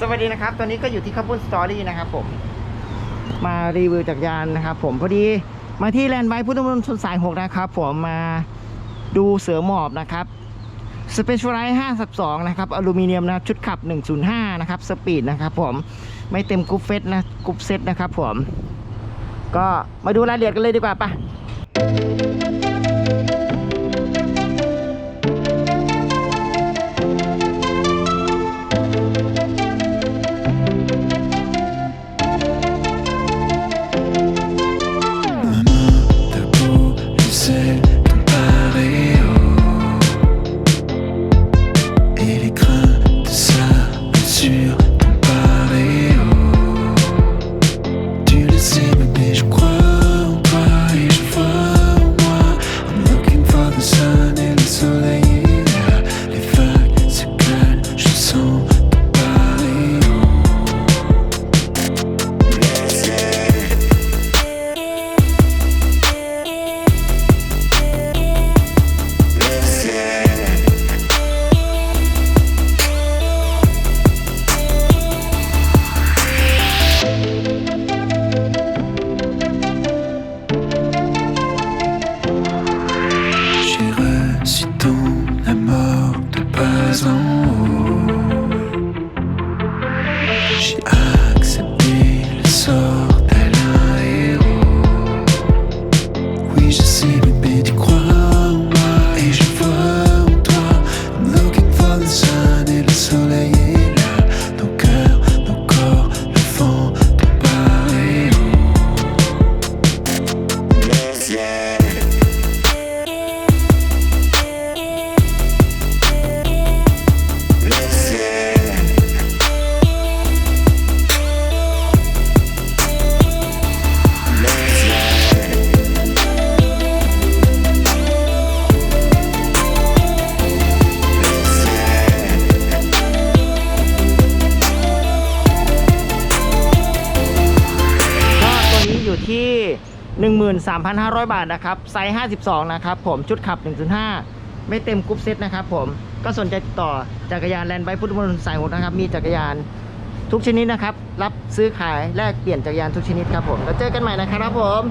สวัสดีนะครับ ตอนนี้ก็อยู่ที่ข้าวปุ้นสตอรี่นะครับผม มารีวิวจักรยานนะครับผมพอดีมาที่แลนด์ไบพุทธมณฑลสายหกนะครับผมมาดูเสือหมอบนะครับสเปเชียลไลท์52นะครับอลูมิเนียมนะชุดขับ105นะครับสปีดนะครับผมไม่เต็มกรุ๊ปเฟสนะกรุ๊ปเซตนะครับผม ก็มาดูรายละเอียดกันเลยดีกว่าปะ eyes on 13,500 บาทนะครับไซส์ 52 นะครับผมชุดขับ 1.5 ไม่เต็มกรุ๊ปเซตนะครับผมก็สนใจติดต่อจักรยานแลนด์ไบพุทธมณฑลสายหกนะครับ มีจักรยานทุกชนิดนะครับ รับซื้อขายแลกเปลี่ยนจักรยานทุกชนิดครับผม แล้วเจอกันใหม่นะครับผม